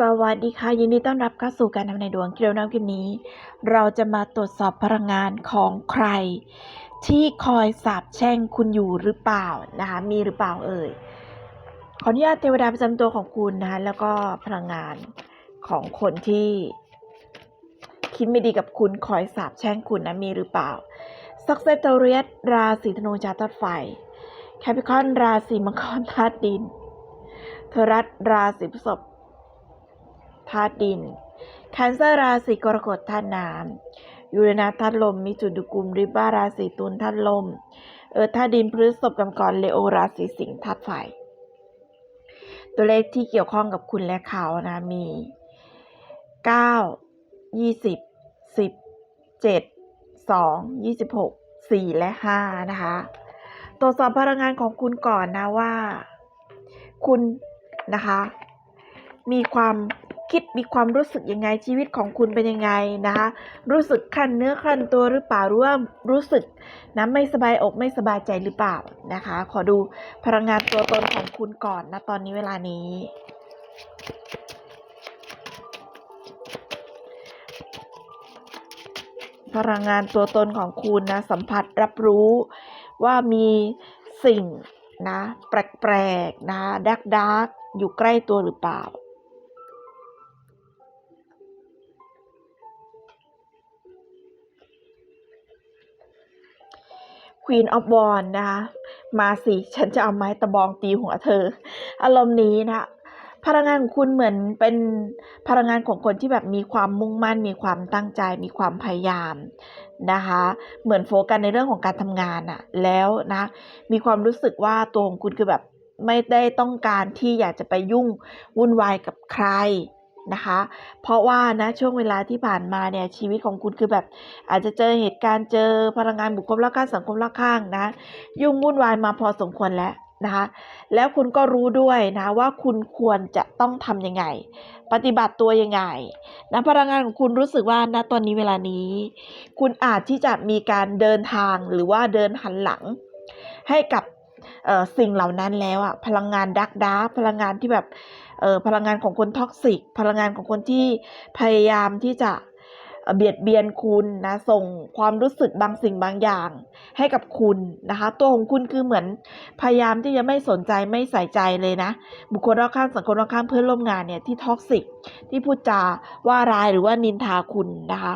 สวัสดีค่ะ ยินดีต้อนรับเข้าสู่การทำในดวงเกลียวน้ำคลิปนี้ เราจะมาตรวจสอบพลังงานของใคร ที่คอยสาบแช่งคุณอยู่หรือเปล่านะคะมีหรือเปล่าเอ่ยขออนุญาตเทวดาประจำตัวของคุณนะคะแล้วก็พลังงานของคนที่ คิดไม่ดีกับคุณคอยสาบแช่งคุณนะมีหรือเปล่าซักเซตเรียสราศีธนูชาติธาตุไฟแคปิคอนราศีมังกรธาตุดินเทรัสราศีพฤษภ ธาตุดินแคนเซอร์ราศีกรกฎธาตุน้ำยูเรนัสธาตุลม มิจุดุกุม ริบ้าราศีตุลธาตุลม เออธาตุดินพฤษภกำกรเลโอราศีสิงห์ธาตุไฟ ตัวเลขที่เกี่ยวข้องกับคุณและเขานะมี 9 20 10 7 2 26 4 และ 5 นะคะตรวจสอบพลังงานของคุณก่อนนะว่า คุณนะคะ มีความ คิดมีความรู้สึกยังไงชีวิตของคุณเป็นยังไงนะคะ รู้สึกคันเนื้อคันตัวหรือเปล่าหรือว่ารู้สึกนะไม่สบายอกไม่สบายใจหรือเปล่านะคะ ขอดูพลังงานตัวตนของคุณก่อนนะตอนนี้เวลานี้พลังงานตัวตนของคุณนะสัมผัสรับรู้ว่ามีสิ่งนะแปลกๆนะดักดักอยู่ใกล้ตัวหรือเปล่า Queen of w a n d นะคะ มาสิ ฉันจะเอาไม้ตะบองตีหัวเธอ อารมณ์นี้นะคะพลังงานของคุณเหมือนเป็นพลังงานของคนที่แบบมีความมุ่งมั่น มีความตั้งใจ มีความพยายามนะคะ เหมือนโฟกัสในเรื่องของการทำงานอะแล้วนะ มีความรู้สึกว่าตัวของคุณคือแบบไม่ได้ต้องการที่อยากจะไปยุ่งวุ่นวายกับใคร นะคะ เพราะว่านะช่วงเวลาที่ผ่านมาเนี่ยชีวิตของคุณคือแบบ อาจจะเจอเหตุการณ์เจอพลังงานบุคคลรอบข้างสังคมรอบข้างนะยุ่งวุ่นวายมาพอสมควรแล้วนะคะแล้วคุณก็รู้ด้วยนะว่าคุณควรจะต้องทำยังไง ปฏิบัติตัวยังไงนะพลังงานของคุณรู้สึกว่าณตอนนี้เวลานี้ คุณอาจที่จะมีการเดินทางหรือว่าเดินหันหลัง ให้กับ สิ่งเหล่านั้นแล้วอะพลังงานดักดาพลังงานที่แบบเอ่อพลังงานของคนท็อกซิก พลังงานของคนที่พยายามที่จะเอ่อเบียดเบียนคุณนะส่งความรู้สึกบางสิ่งบางอย่างให้กับคุณนะคะ ตัวของคุณคือเหมือนพยายามที่จะไม่สนใจไม่ใส่ใจเลยนะ บุคคลรอบข้างสังคมรอบข้างเพื่อนร่วมงานเนี่ยที่ท็อกซิกที่พูดจาว่าร้ายหรือว่านินทาคุณนะคะ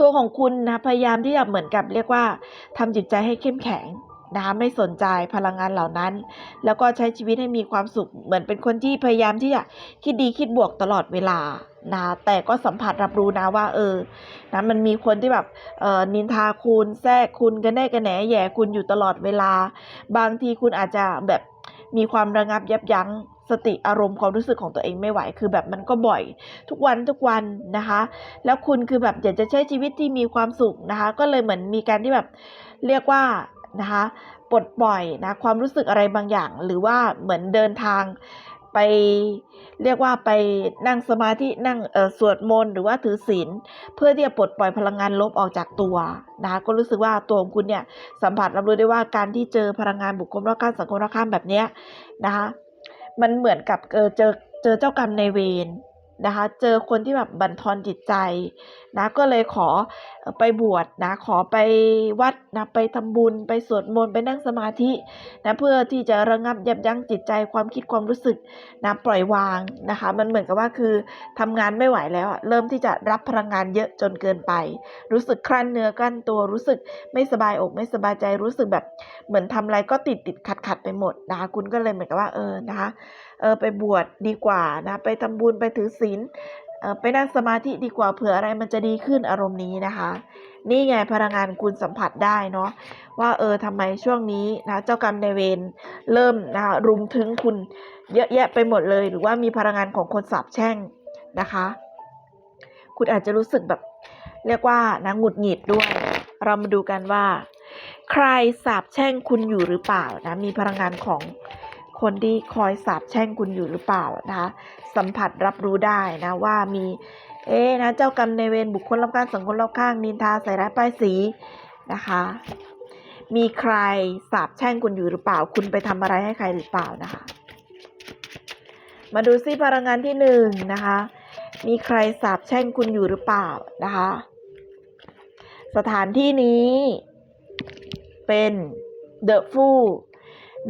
ตัวของคุณนะพยายามที่จะเหมือนกับเรียกว่าทำจิตใจให้เข้มแข็ง นะคะไม่สนใจพลังงานเหล่านั้น แล้วก็ใช้ชีวิตให้มีความสุขเหมือนเป็นคนที่พยายามที่จะคิดดีคิดบวกตลอดเวลานะแต่ก็สัมผัสรับรู้นะว่าเออนะมันมีคนที่แบบเออนินทาคุณแทรกคุณกันแน่กันแหนแย่คุณอยู่ตลอดเวลา บางทีคุณอาจจะแบบมีความระงับยับยั้งสติอารมณ์ความรู้สึกของตัวเองไม่ไหว คือแบบมันก็บ่อย ทุกวันทุกวันนะคะ แล้วคุณคือแบบอยากจะใช้ชีวิตที่มีความสุขนะคะ ก็เลยเหมือนมีการที่แบบเรียกว่า นะคะปลดปล่อยนะความรู้สึกอะไรบางอย่าง หรือว่าเหมือนเดินทางไปเรียกว่าไปนั่งสมาธินั่งสวดมนต์หรือว่าถือศีลเพื่อที่จะปลดปล่อยพลังงานลบออกจากตัวนะคะก็รู้สึกว่าตัวของคุณเนี่ยสัมผัสรับรู้ได้ว่าการที่เจอพลังงานบุคคลรอบข้างสังคมรอบข้างแบบเนี้ยนะคะมันเหมือนกับเจอเจอเจ้ากรรมในเวร นะคะ เจอคนที่แบบบั่นทอนจิตใจนะก็เลยขอไปบวชนะขอไปวัดนะไปทำบุญไปสวดมนต์ไปนั่งสมาธินะเพื่อที่จะระงับยับยั้งจิตใจความคิดความรู้สึกนะปล่อยวางนะคะ มันเหมือนกับว่าคือทำงานไม่ไหวแล้วเริ่มที่จะรับพลังงานเยอะจนเกินไป รู้สึกครั่นเนื้อกลั้นตัวรู้สึกไม่สบายอกไม่สบายใจรู้สึกแบบเหมือนทำอะไรก็ติดติดขัดขัดไปหมดนะคะคุณก็เลยเหมือนกับว่าเออนะคะเออไปบวชดีกว่านะไปทำบุญไปถือศีลเออไปนั่งสมาธิดีกว่าเผื่ออะไรมันจะดีขึ้นอารมณ์นี้นะคะ นี่ไงพลังงานคุณสัมผัสได้เนาะว่าเออทำไมช่วงนี้นะเจ้ากรรมนายเวรเริ่มนะคะรุมถึงคุณเยอะแยะไปหมดเลย หรือว่ามีพลังงานของคนสาบแช่งนะคะ คุณอาจจะรู้สึกแบบเรียกว่านะหงุดหงิดด้วย เรามาดูกันว่า ใครสาบแช่งคุณอยู่หรือเปล่านะมีพลังงานของ คนที่คอยสาบแช่งคุณอยู่หรือเปล่านะคะสัมผัสรับรู้ได้นะว่ามีเอ๊นะเจ้ากรรมในเวรบุคคลรอบข้างสังคมรอบข้างนินทาใส่ร้ายป้ายสีนะคะ มีใครสาบแช่งคุณอยู่หรือเปล่า คุณไปทำอะไรให้ใครหรือเปล่านะคะ มาดูซิพลังงานที่หนึ่งนะคะ มีใครสาบแช่งคุณอยู่หรือเปล่านะคะ สถานที่นี้เป็นเดอะฟู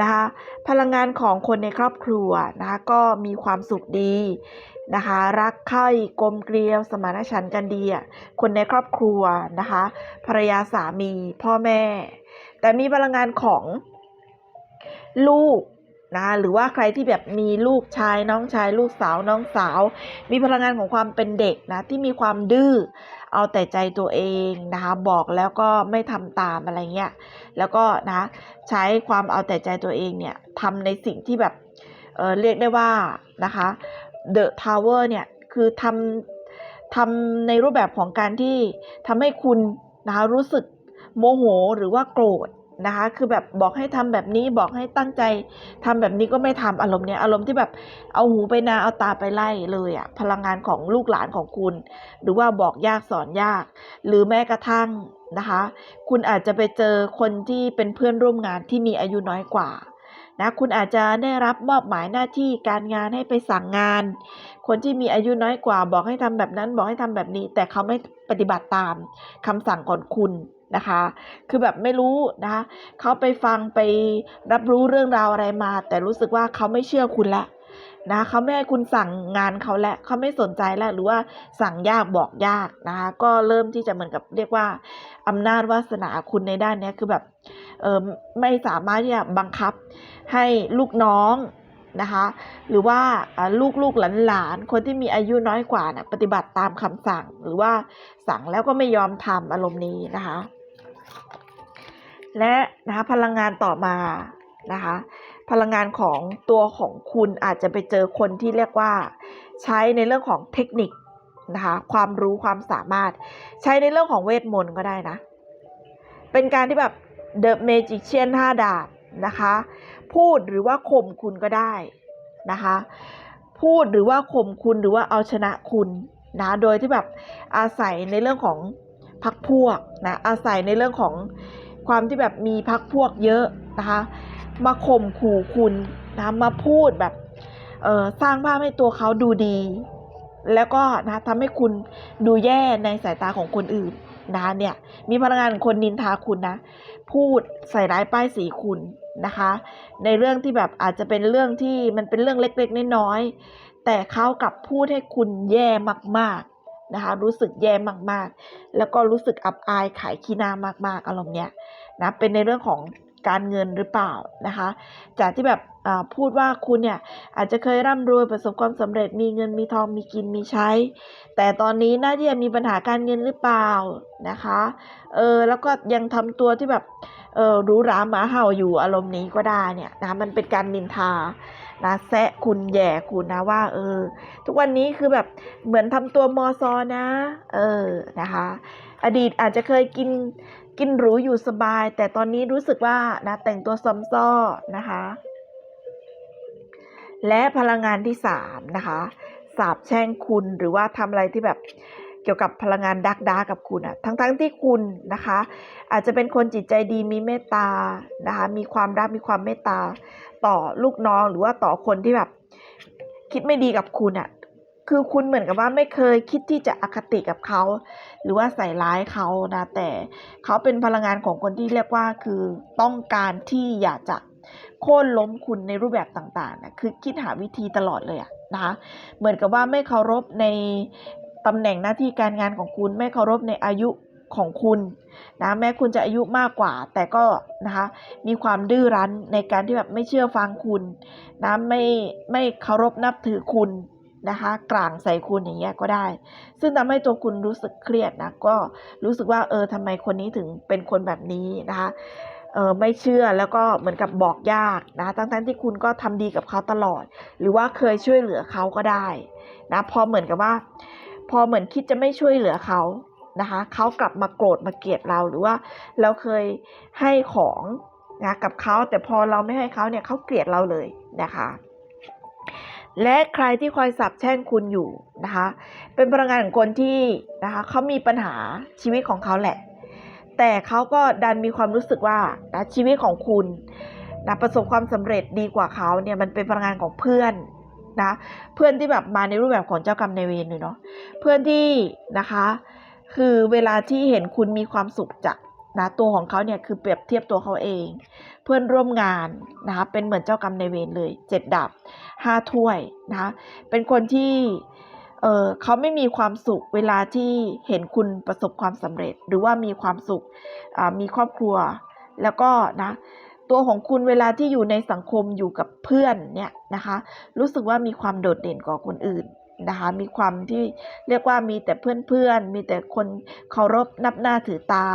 นะคะพลังงานของคนในครอบครัวนะคะก็มีความสุขดีนะคะรักใคร่กลมเกลียวสมานฉันท์กันดีอะคนในครอบครัวนะคะภรรยาสามีพ่อแม่ แต่มีพลังงานของลูกนะคะหรือว่าใครที่แบบมีลูกชายน้องชาย ลูกสาวน้องสาว มีพลังงานของความเป็นเด็กนะที่มีความดื้อ เอาแต่ใจตัวเองนะคะบอกแล้วก็ไม่ทำตามอะไรเงี้ยแล้วก็นะใช้ความเอาแต่ใจตัวเองเนี่ยทำในสิ่งที่แบบเเรียกได้ว่านะคะ The Tower เนี่ยคือทำทำในรูปแบบของการที่ทำให้คุณนะคะรู้สึกโมโหหรือว่าโกรธ นะคะ คือแบบบอกให้ทำแบบนี้บอกให้ตั้งใจทำแบบนี้ก็ไม่ทำอารมณ์เนี้ยอารมณ์ที่แบบเอาหูไปนาเอาตาไปไล่เลยอะพลังงานของลูกหลานของคุณ หรือว่าบอกยากสอนยาก หรือแม้กระทั่งนะคะ คุณอาจจะไปเจอคนที่เป็นเพื่อนร่วมงานที่มีอายุน้อยกว่านะคุณอาจจะได้รับมอบหมายหน้าที่การงานให้ไปสั่งงาน คนที่มีอายุน้อยกว่า บอกให้ทำแบบนั้นบอกให้ทำแบบนี้ แต่เขาไม่ปฏิบัติตามคำสั่งก่อนคุณ นะคะ คือแบบไม่รู้นะคะเขาไปฟังไปรับรู้เรื่องราวอะไรมา แต่รู้สึกว่าเขาไม่เชื่อคุณแล้วนะเขาไม่ให้คุณสั่งงานเขาแล้วเขาไม่สนใจแล้วหรือว่าสั่งยากบอกยากนะคะก็เริ่มที่จะเหมือนกับเรียกว่าอำนาจวาสนาคุณในด้านนี้คือแบบเออไม่สามารถที่จะบังคับให้ลูกน้อง นะคะ หรือว่าลูกลูกหลานหลานๆคนที่มีอายุน้อยกว่านะปฏิบัติตามคำสั่ง หรือว่าสั่งแล้วก็ไม่ยอมทำอารมณ์นี้นะคะ และนะคะพลังงานต่อมานะคะ พลังงานของตัวของคุณอาจจะไปเจอคนที่เรียกว่า ใช้ในเรื่องของเทคนิคนะคะความรู้ความสามารถ ใช้ในเรื่องของเวทมนต์ก็ได้นะ เป็นการที่แบบ The Magician 5ดาบนะคะ พูดหรือว่าข่มคุณก็ได้นะคะ พูดหรือว่าข่มคุณหรือว่าเอาชนะคุณนะโดยที่แบบอาศัยในเรื่องของพักพวกนะอาศัยในเรื่องของความที่แบบมีพักพวกเยอะนะคะมาข่มขู่คุณนะมาพูดแบบสร้างภาพให้ตัวเขาดูดี แล้วก็นะทำให้คุณดูแย่ในสายตาของคนอื่นนะเนี่ยมีพลังงานคนนินทาคุณนะ พูดใส่ร้ายป้ายสีคุณ นะคะ ในเรื่องที่แบบอาจจะเป็นเรื่องที่มันเป็นเรื่องเล็กๆน้อยๆแต่เขากลับพูดให้คุณแย่มากๆนะคะ รู้สึกแย่มากๆ แล้วก็รู้สึกอับอายขายขี้หน้ามากๆอารมณ์เนี้ยนะเป็นในเรื่องของ การเงินหรือเปล่านะคะ จากที่แบบพูดว่าคุณเนี่ยอาจจะเคยร่ำรวยประสบความสำเร็จมีเงินมีทองมีกินมีใช้ แต่ตอนนี้น่าจะมีปัญหาการเงินหรือเปล่านะคะเออแล้วก็ยังทำตัวที่แบบเออรู้ร้าหมาเห่าอยู่อารมณ์นี้ก็ได้เนี่ยนะมันเป็นการนินทานะแซะคุณแย่คุณนะว่าเออ ทุกวันนี้คือแบบเหมือนทำตัวมอซอนะ เออนะคะ อดีตอาจจะเคยกิน กินหรูอยู่สบาย แต่ตอนนี้รู้สึกว่านะแต่งตัวซอมซ้อนะคะ และพลังงานที่สามนะคะสาบแช่งคุณหรือว่าทำอะไรที่แบบเกี่ยวกับพลังงานดักดากับคุณอะทั้งๆทที่คุณนะคะ อาจจะเป็นคนจิตใจดีมีเมตตานะคะมีความรักมีความเมตตา ต่อลูกน้องหรือว่าต่อคนที่แบบคิดไม่ดีกับคุณอะ คือคุณเหมือนกับว่าไม่เคยคิดที่จะอคติกับเขา หรือว่าใส่ร้ายเขานะ แต่เขาเป็นพลังงานของคนที่เรียกว่าคือต้องการที่อยากจะโค่นล้มคุณในรูปแบบต่างๆนะคือคิดหาวิธีตลอดเลยอะนะคะเหมือนกับว่าไม่เคารพในตำแหน่งหน้าที่การงานของคุณ ไม่เคารพในอายุของคุณนะแม้คุณจะอายุมากกว่า แต่ก็นะคะมีความดื้อรั้นในการที่แบบไม่เชื่อฟังคุณนะไม่ไม่เคารพนับถือคุณ นะคะกลางใส่คุณอย่างเงี้ยก็ได้ ซึ่งทำให้ตัวคุณรู้สึกเครียดนะก็รู้สึกว่าเออทำไมคนนี้ถึงเป็นคนแบบนี้นะคะเออไม่เชื่อแล้วก็เหมือนกับบอกยากนะทั้งทั้งที่คุณก็ทำดีกับเขาตลอด หรือว่าเคยช่วยเหลือเขาก็ได้นะพอเหมือนกับว่า พอเหมือนคิดจะไม่ช่วยเหลือเขานะคะเขากลับมาโกรธมาเกลียดเราหรือว่าเราเคยให้ของนะกับเขาแต่พอเราไม่ให้เขาเนี่ยเขาเกลียดเราเลยนะคะ และใครที่คอยสับแช่งคุณอยู่นะคะ เป็นพลังงานของคนที่นะคะเขามีปัญหาชีวิตของเขาแหละ แต่เขาก็ดันมีความรู้สึกว่านะชีวิตของคุณนะประสบความสำเร็จดีกว่าเขาเนี่ยมันเป็นพลังงานของเพื่อนนะเพื่อนที่แบบมาในรูปแบบของเจ้ากรรมนายเวรเลยเนาะเพื่อนที่นะคะคือเวลาที่เห็นคุณมีความสุขจากนะตัวของเขาเนี่ยคือเปรียบเทียบตัวเขาเอง เพื่อนร่วมงานนะคะเป็นเหมือนเจ้ากรรมในเวรเลยเจ็ดดาบห้าถ้วยนะคะเป็นคนที่เออเขาไม่มีความสุขเวลาที่เห็นคุณประสบความสำเร็จ หรือว่ามีความสุขมีครอบครัว แล้วก็นะตัวของคุณเวลาที่อยู่ในสังคมอยู่กับเพื่อนเนี่ยนะคะรู้สึกว่ามีความโดดเด่นกว่าคนอื่นนะคะมีความที่เรียกว่ามีแต่เพื่อนๆ มีแต่คนเคารพนับหน้าถือตา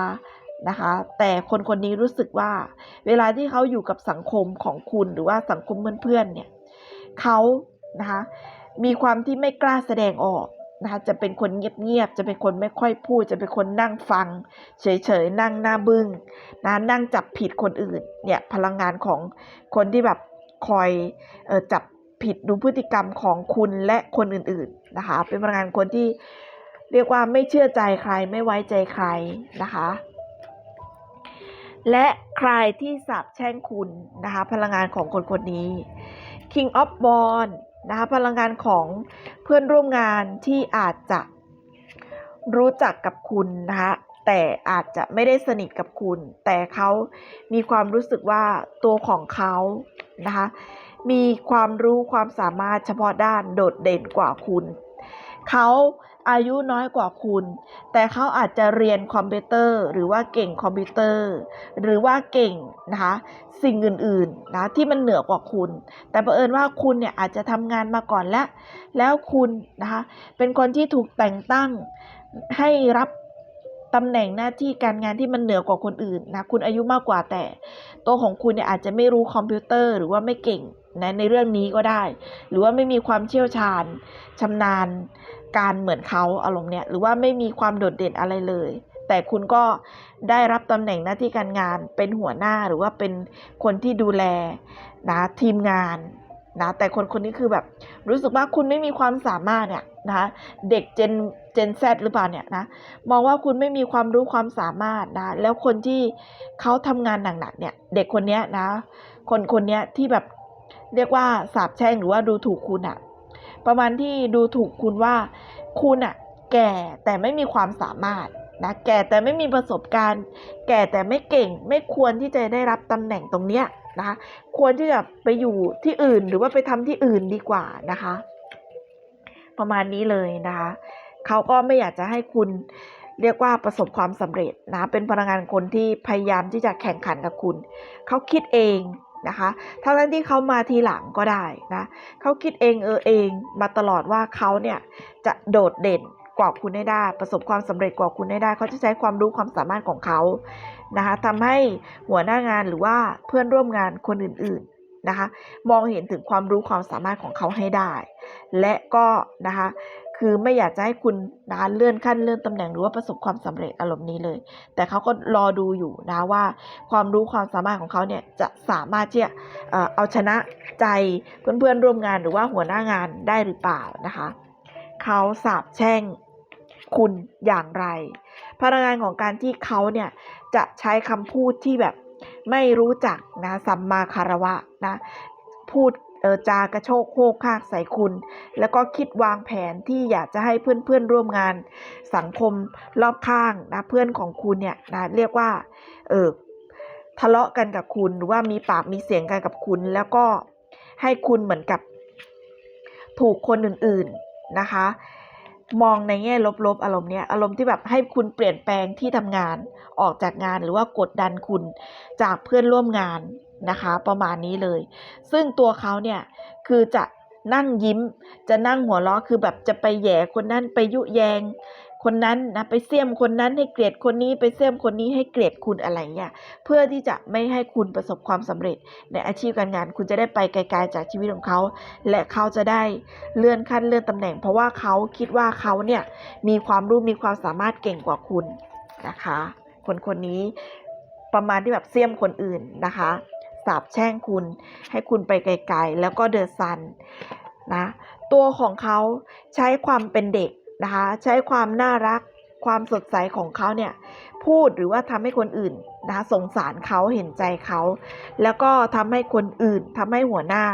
นะคะ แต่คนคนนี้รู้สึกว่า เวลาที่เขาอยู่กับสังคมของคุณหรือว่าสังคมเพื่อนๆเนี่ยเขานะคะมีความที่ไม่กล้าแสดงออกนะคะจะเป็นคนเงียบๆ จะเป็นคนไม่ค่อยพูด จะเป็นคนนั่งฟัง เฉยๆ นั่งหน้าบึ้งนะนั่งจับผิดคนอื่น เนี่ยพลังงานของคนที่แบบคอยออจับผิดดูพฤติกรรมของคุณและคนอื่นๆนะคะ เป็นพลังงานคนที่เรียกว่าไม่เชื่อใจใครไม่ไว้ใจใครนะคะ และใครที่สาบแช่งคุณนะคะพลังงานของคนคนนี้ King of w a n d นะคะพลังงานของเพื่อนร่วมงานที่อาจจะรู้จักกับคุณนะคะแต่อาจจะไม่ได้สนิทกับคุณ แต่เขามีความรู้สึกว่าตัวของเขานะคะมีความรู้ความสามารถเฉพาะด้านโดดเด่นกว่าคุณ เขาอายุน้อยกว่าคุณ แต่เขาอาจจะเรียนคอมพิวเตอร์ หรือว่าเก่งคอมพิวเตอร์ หรือว่าเก่งนะคะสิ่งอื่นๆนะที่มันเหนือกว่าคุณ แต่บังเอิญว่าคุณเนี่ยอาจจะทำงานมาก่อนแล้ว แล้วคุณนะคะเป็นคนที่ถูกแต่งตั้งให้รับตำแหน่งหน้าที่การงานที่มันเหนือกว่าคนอื่นนะคุณอายุมากกว่าแต่ ตัวของคุณเนี่ยอาจจะไม่รู้คอมพิวเตอร์ หรือว่าไม่เก่ง นะในเรื่องนี้ก็ได้ หรือว่าไม่มีความเชี่ยวชาญชำนาญการเหมือนเขาอารมณ์เนี่ยหรือว่าไม่มีความโดดเด่นอะไรเลย แต่คุณก็ได้รับตำแหน่งหน้าที่การงานเป็นหัวหน้าหรือว่าเป็นคนที่ดูแลนะทีมงานนะแต่คนคนนี้คือแบบรู้สึกว่าคุณไม่มีความสามารถเนี่ยนะเด็กเจนเจนแซหรือเปล่าเนี่ยนะมองว่าคุณไม่มีความรู้ความสามารถนะแล้วคนที่เขาทำงานหนักๆเนี่ยเด็กคนเนี้ยนะคนคนเนี้ยที่แบบ เรียกว่าสาบแช่งหรือว่าดูถูกคุณอะประมาณที่ดูถูกคุณว่า คุณอะแก่แต่ไม่มีความสามารถนะแก่แต่ไม่มีประสบการณ์ แก่แต่ไม่เก่ง ไม่ควรที่จะได้รับตำแหน่งตรงเนี้ยนะคะควรที่จะไปอยู่ที่อื่นหรือว่าไปทำที่อื่นดีกว่านะคะ ประมาณนี้เลยนะคะเขาก็ไม่อยากจะให้คุณเรียกว่าประสบความสำเร็จนะเป็นพลังงานคนที่พยายามที่จะแข่งขันกับคุณ เขาคิดเอง นะคะทั้งนั้นที่เขามาทีหลังก็ได้นะเขาคิดเองเออเองมาตลอดว่าเขาเนี่ยจะโดดเด่นกว่าคุณได้ได้ ประสบความสำเร็จกว่าคุณได้ได้ เขาจะใช้ความรู้ความสามารถของเขานะคะทำให้หัวหน้างานหรือว่าเพื่อนร่วมงานคนอื่นๆนะคะมองเห็นถึงความรู้ความสามารถของเขาให้ได้ และก็นะคะ คือไม่อยากจะให้คุณนะเลื่อนขั้นเลื่อนตำแหน่งหรือว่าประสบความสำเร็จอารมณ์นี้เลย แต่เขาก็รอดูอยู่นะว่า ความรู้ความสามารถของเขาเนี่ยจะสามารถที่จะเอาชนะใจเพื่อนๆร่วมงานหรือว่าหัวหน้างานได้หรือเปล่านะคะเขาสาบแช่งคุณอย่างไร พลังงานของการที่เขาเนี่ยจะใช้คำพูดที่แบบไม่รู้จักนะสัมมาคารวะนะพูด จากระโชกโคกคากใส่คุณ แล้วก็คิดวางแผนที่อยากจะให้เพื่อนๆร่วมงาน สังคมรอบข้างนะเพื่อนของคุณเนี่ยนะเรียกว่าเออทะเลาะกันกับคุณหรือว่ามีปากมีเสียงกันกับคุณ แล้วก็ให้คุณเหมือนกับ ถูกคนอื่นๆนะคะ มองในแง่ลบๆ อารมณ์เนี้ยอารมณ์ที่แบบให้คุณเปลี่ยนแปลงที่ทำงานออกจากงานหรือว่ากดดันคุณจากเพื่อนร่วมงาน นะคะประมาณนี้เลย ซึ่งตัวเขาเนี่ยคือจะนั่งยิ้ม จะนั่งหัวเราะคือแบบจะไปแย่คนนั้นไปยุแยง คนนั้นนะไปเสี่ยมคนนั้นให้เกลียดคนนี้ไปเสี่ยมคนนี้ให้เกลียดคุณอะไรเงี้ยเพื่อที่จะไม่ให้คุณประสบความสำเร็จ ในอาชีพการงาน คุณจะได้ไปไกลๆจากชีวิตของเขา และเขาจะได้เลื่อนขั้นเลื่อนตำแหน่ง เพราะว่าเขาคิดว่าเขาเนี่ยมีความรู้มีความสามารถเก่งกว่าคุณนะคะ คนคนนี้ประมาณที่แบบเสี่ยมคนอื่นนะคะาบแช่งคุณ ให้คุณไปไกลๆ แล้วก็เดอะซันนะตัวของเขาใช้ความเป็นเด็กนะคะใช้ความน่ารักความสดใสของเขาเนี่ยพูดหรือว่าทำให้คนอื่นนะคะสงสารเขาเห็นใจเขา แล้วก็ทำให้คนอื่นทำให้หัวหน้า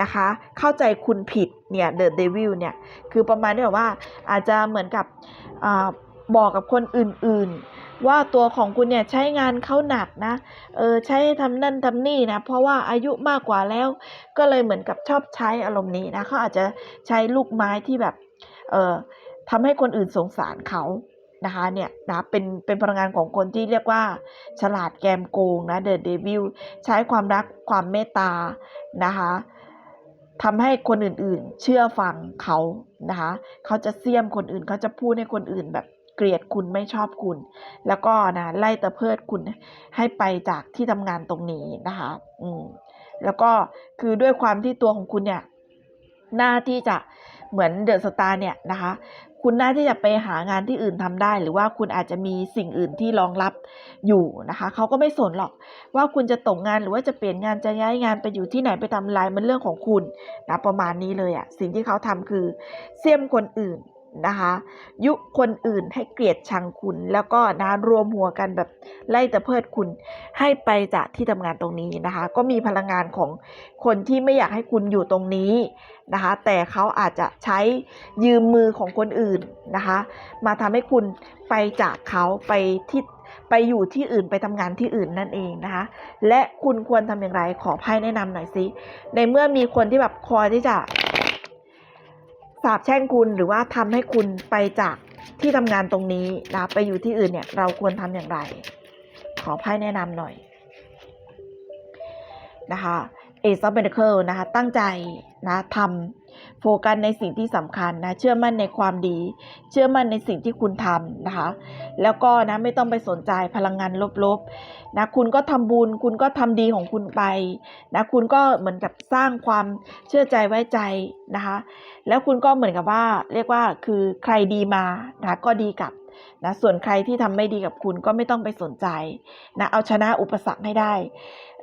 นะคะ เข้าใจคุณผิดเนี่ยเดอะเดวิลเนี่ยคือประมาณที่แบบว่าอาจจะเหมือนกับอบอกกับคนอื่นๆ ว่าตัวของคุณเนี่ยใช้งานเขาหนักนะ เออใช้ทำนั่นทำนี่นะ เพราะว่าอายุมากกว่าแล้ว ก็เลยเหมือนกับชอบใช้อารมณ์นี้นะเขาอาจจะใช้ลูกไม้ที่แบบ เออทำให้คนอื่นสงสารเขานะคะเนี่ยนะเป็นเป็นพลังงานของคนที่เรียกว่า ฉลาดแกมโกงนะเดอะเดวิลใช้ความรักความเมตตานะคะทำให้คนอื่นๆ เชื่อฟังเขานะคะเขาจะเสี่ยมคนอื่นเขาจะพูดให้คนอื่นแบบ เกลียดคุณไม่ชอบคุณ แล้วก็นะไล่ตะเพิดคุณให้ไปจากที่ทำงานตรงนี้นะคะอืมแล้วก็คือด้วยความที่ตัวของคุณเนี่ยหน้าที่จะเหมือนเดอะสตาร์เนี่ยนะคะคุณน่าที่จะไปหางานที่อื่นทำได้ หรือว่าคุณอาจจะมีสิ่งอื่นที่รองรับอยู่นะคะเขาก็ไม่สนหรอกว่าคุณจะตกงานหรือว่าจะเปลี่ยนงานจะย้ายงานไปอยู่ที่ไหนไปทำไรมันเรื่องของคุณนะประมาณนี้เลยอะสิ่งที่เขาทำคือเสี่ยมคนอื่น นะคะ ยุคนอื่นให้เกลียดชังคุณ แล้วก็นะรวมหัวกันแบบไล่ตะเพิดคุณให้ไปจากที่ทำงานตรงนี้นะคะ ก็มีพลังงานของคนที่ไม่อยากให้คุณอยู่ตรงนี้นะคะ แต่เขาอาจจะใช้ยืมมือของคนอื่นนะคะ มาทำให้คุณไปจากเขาไปที่ไปอยู่ที่อื่นไปทำงานที่อื่นนั่นเองนะคะ และคุณควรทำอย่างไรขอไพ่แนะนำหน่อยสิในเมื่อมีคนที่แบบคอยที่จะาบแช่งคุณหรือว่าทำให้คุณไปจากที่ทำงานตรงนี้นะไปอยู่ที่อื่นเนี่ยเราควรทำอย่างไร ขอไพ่แนะนำหน่อยนะคะ เอซอฟเบนเคิลนะคะตั้งใจนะทำโฟกัสในสิ่งที่สำคัญนะเชื่อมั่นในความดี เชื่อมั่นในสิ่งที่คุณทำนะคะแล้วก็นะไม่ต้องไปสนใจพลังงานลบๆนะคุณก็ทำบุญคุณก็ทำดีของคุณไปนะคุณก็เหมือนกับสร้างความเชื่อใจไว้ใจนะคะแล้วคุณก็เหมือนกับว่าเรียกว่าคือใครดีมานะก็ดีกับนะส่วนใครที่ทำไม่ดีกับคุณก็ไม่ต้องไปสนใจนะเอาชนะอุปสรรคให้ได้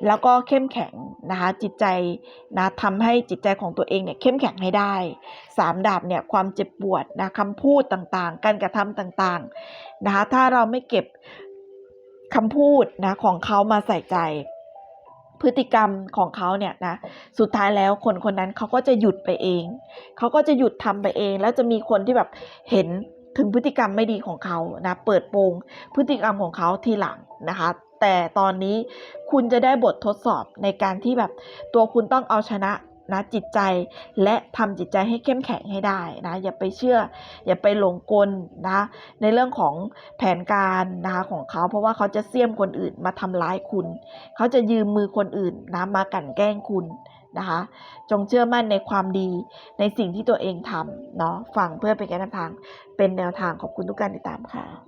แล้วก็เข้มแข็งนะคะจิตใจนะทำให้จิตใจของตัวเองเนี่ยเข้มแข็งให้ได้สามดาบเนี่ยความเจ็บปวดนะคำพูดต่างๆ การกระทำต่างๆนะคะถ้าเราไม่เก็บคำพูดนะของเขามาใส่ใจ พฤติกรรมของเขาเนี่ยนะสุดท้ายแล้วคนคนนั้นเขาก็จะหยุดไปเอง เขาก็จะหยุดทำไปเอง แล้วจะมีคนที่แบบเห็นถึงพฤติกรรมไม่ดีของเขานะเปิดโปงพฤติกรรมของเขาทีหลังนะคะ แต่ตอนนี้คุณจะได้บททดสอบในการที่แบบตัวคุณต้องเอาชนะนะจิตใจและทำจิตใจให้เข้มแข็งให้ได้นะอย่าไปเชื่อ อย่าไปหลงกลนะในเรื่องของแผนการนะคะของเขา เพราะว่าเขาจะเสี่ยมคนอื่นมาทำร้ายคุณ เขาจะยืมมือคนอื่นนะมากั่นแกล้งคุณนะคะจงเชื่อมั่นในความดีในสิ่งที่ตัวเองทำเนาะฟังเพื่อเป็นแนวทางเป็นแนวทางขอบคุณทุกการติดตามค่ะ